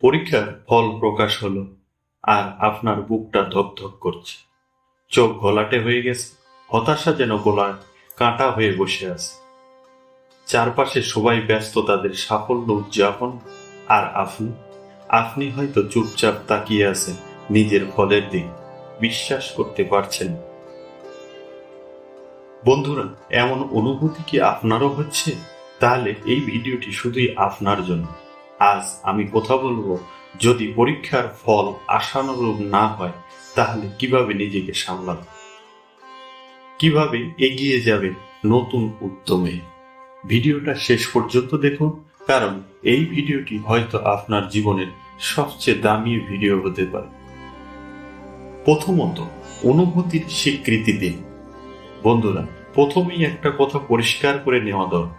পরীক্ষার ফল প্রকাশ হলো আর আপনার বুকটা ধকধক করছে। চোখ ঘোলাটে হয়ে গেছে, হতাশা যেন গোলায় কাঁটা হয়ে বসে আছে। চারপাশে সবাই ব্যস্ত, তাদের সাফল্য উদযাপন। আর আপনি? আপনি হয়তো চুপচাপ তাকিয়ে আছেন নিজের ফলের দিন বিশ্বাস করতে পারছেন বন্ধুরা, এমন অনুভূতি কি আপনারও হচ্ছে? তাহলে এই ভিডিওটি শুধুই আপনার জন্য। আজ আমি কথা বলব, যদি পরীক্ষার ফল আশানুরূপ না হয়, তাহলে কীভাবে নিজেকে সামলাবে? কীভাবে এগিয়ে যাবে নতুন উদ্যমে? ভিডিওটা শেষ পর্যন্ত দেখুন, কারণ এই ভিডিওটি হয়তো আপনার জীবনের সবচেয়ে দামি ভিডিও হতে পারে। প্রথমত, অনুভূতির স্বীকৃতি দিন। বন্ধুরা, প্রথমেই একটা কথা পরিষ্কার করে নেওয়া দরকার।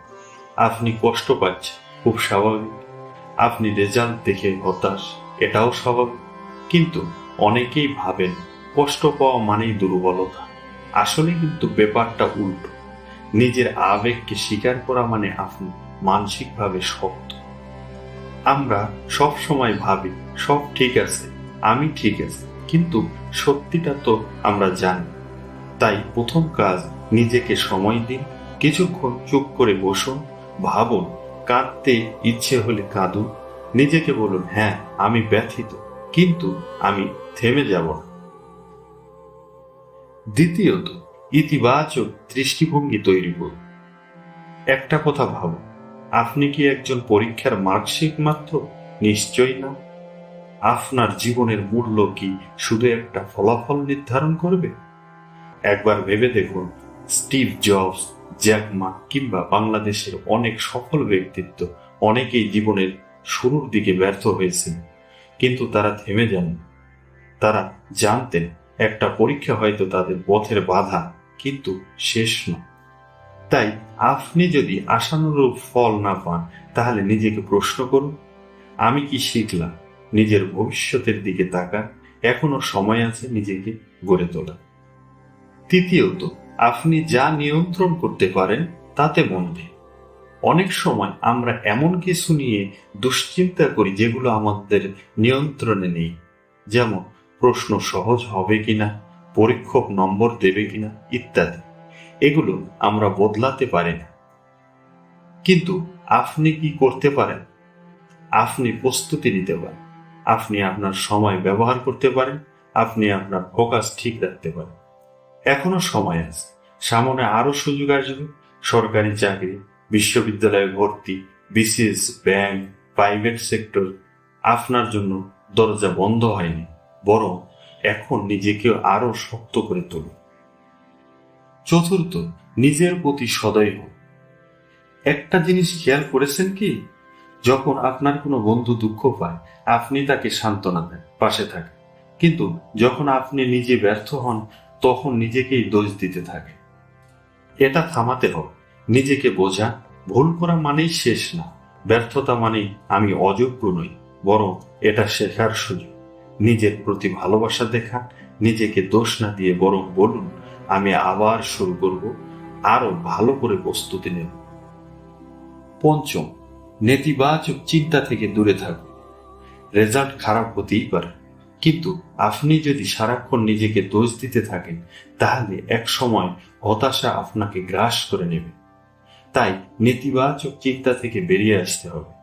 আপনি কষ্ট পাচ্ছেন, খুব স্বাভাবিক। আপনি রেজাল্ট দেখে হতাশ, এটাও স্বাভাবিক। কিন্তু অনেকেই ভাবেন, কষ্ট পাওয়া মানেই দুর্বলতা। আসলে কিন্তু ব্যাপারটা উল্টো। নিজের আবেগকে স্বীকার করা মানে আপনি মানসিকভাবে শক্ত। আমরা সব সময় ভাবি, সব ঠিক আছে, আমি ঠিক আছে। কিন্তু সত্যিটা তো আমরা জানি। তাই প্রথম কাজ, নিজেকে সময় দিন, কিছুক্ষণ চুপ করে বসুন, ভাবুন কাঁদতে ইচ্ছে হলে কাঁদুন। নিজেকে বলুন হ্যাঁ আমি ব্যথিত, কিন্তু আমি থেমে যাব না। দ্বিতীয়ত, ইতিবাচক দৃষ্টিভঙ্গি তৈরি করুন। একটা কথা ভাবুন, আপনি কি একজন পরীক্ষার মার্কশিট মাত্র? নিশ্চয়ই না। আপনার জীবনের মূল্য কি শুধু একটা ফলাফল নির্ধারণ করবে? একবার ভেবে দেখুন, স্টিভ জবস জ্যাকমা কিংবা বাংলাদেশের অনেক সফল ব্যক্তিত্ব অনেকেই জীবনের শুরুর দিকে ব্যর্থ হয়েছিল কিন্তু তারা থেমে যান। তারা জানতেন একটা পরীক্ষা হয়তো তাদের পথের বাধা, কিন্তু শেষ নয় তাই আপনি যদি আশানুরূপ ফল না পান, তাহলে নিজেকে প্রশ্ন করুন, আমি কি শিখলাম? নিজের ভবিষ্যতের দিকে তাকান, এখনও সময় আছে নিজেকে গড়ে তোলা তৃতীয়ত আপনি যা নিয়ন্ত্রণ করতে পারেন, তাতে মন দিন অনেক সময় আমরা এমন কিছু নিয়ে দুশ্চিন্তা করি যেগুলো আমাদের নিয়ন্ত্রণে নেই। যেমন, প্রশ্ন সহজ হবে কিনা, পরীক্ষক নম্বর দেবে কিনা, ইত্যাদি। এগুলো আমরা বদলাতে পারি না। কিন্তু আপনি কি করতে পারেন? আপনি প্রস্তুতি নিতে পারেন। আপনি আপনার সময় ব্যবহার করতে পারেন। আপনি আপনার ফোকাস ঠিক রাখতে পারেন। এখনও সময় আছে। সামনে আরও সুযোগ আসবে। সরকারি চাকরি, বিশ্ববিদ্যালয়ে ভর্তি, বিসিএস, ব্যাংক, প্রাইভেট সেক্টর, আপনার জন্য দরজা বন্ধ হয়নি। বরং এখন নিজেকে আরও শক্ত করে তুলুন। চতুর্থ, নিজের প্রতি সদয় হোক একটা জিনিস খেয়াল করেছেন কি? যখন আপনার কোনো বন্ধু দুঃখ পায়, আপনি তাকে সান্ত্বনা দেন, পাশে থাকেন। কিন্তু যখন আপনি নিজে ব্যর্থ হন তখন নিজেকেই দোষ দিতে থাকে। এটা থামাতে হবে। নিজেকে বোঝা, ভুল করা মানেই শেষ না। ব্যর্থতা মানেই আমি অযোগ্য নই, বরং এটা শেখার সুযোগ। নিজের প্রতি ভালোবাসা দেখান নিজেকে দোষ না দিয়ে বরং বলুন, আমি আবার শুরু করব আরও ভালো করে প্রস্তুতি নেব। পঞ্চম, নেতিবাচক চিন্তা থেকে দূরে থাকুন। রেজাল্ট খারাপ হতেই পারে। কিন্তু আপনি যদি সারাক্ষণ নিজেকে দোষ দিতে থাকেন, তাহলে এক সময় হতাশা আপনাকে গ্রাস করে নেবে। তাই নেতিবাচক চিন্তা থেকে বেরিয়ে আসতে হবে।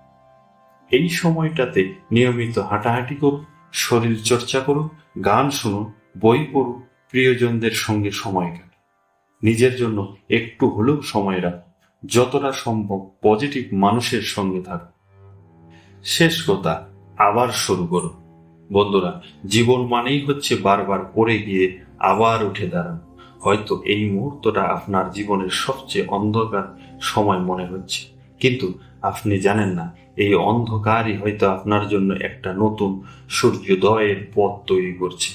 এই সময়টাতে নিয়মিত হাঁটাহাঁটি করুন, শরীর চর্চা করুন, গান শুনুন, বই পড়ুন, প্রিয়জনদের সঙ্গে সময় কাটান। নিজের জন্য একটু হলেও সময় রাখুন, যতটা সম্ভব পজিটিভ মানুষের সঙ্গে থাকুন। শেষ কথা, আবার শুরু করুন। বন্ধুরা, জীবন মানেই হচ্ছে বারবার পড়ে গিয়ে আবার উঠে দাঁড়ানো। হয়তো এই মুহূর্তটা আপনার জীবনের সবচেয়ে অন্ধকার সময় মনে হচ্ছে। কিন্তু আপনি জানেন না, এই অন্ধকারই হয়তো আপনার জন্য একটা নতুন সূর্যোদয়ের পথ তৈরি করছে।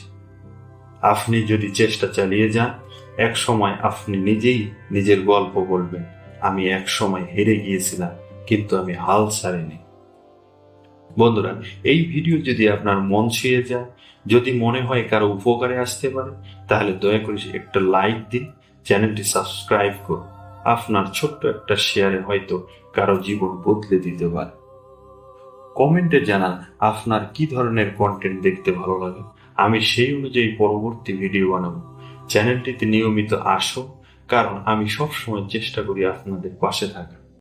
আপনি যদি চেষ্টা চালিয়ে যান, এক সময় আপনি নিজেই নিজের গল্প বলবেন, আমি এক সময় হেরে গিয়েছিলাম, কিন্তু আমি হাল ছাড়িনি। বন্ধুরা, এই ভিডিও যদি আপনার মন ছুঁয়ে যায়, যদি মনে হয় কারও উপকারে আসতে পারে, তাহলে দয়া করে একটা লাইক দিন, চ্যানেলটি সাবস্ক্রাইব করুন। আপনার ছোট্ট একটা শেয়ারে হয়তো কারও জীবন বদলে দিতে পারে। কমেন্টে জানান আপনার কি ধরনের কন্টেন্ট দেখতে ভালো লাগে। আমি সেই অনুযায়ী পরবর্তী ভিডিও বানাবো। চ্যানেলটিতে নিয়মিত আসো কারণ আমি সবসময় চেষ্টা করি আপনাদের পাশে থাকা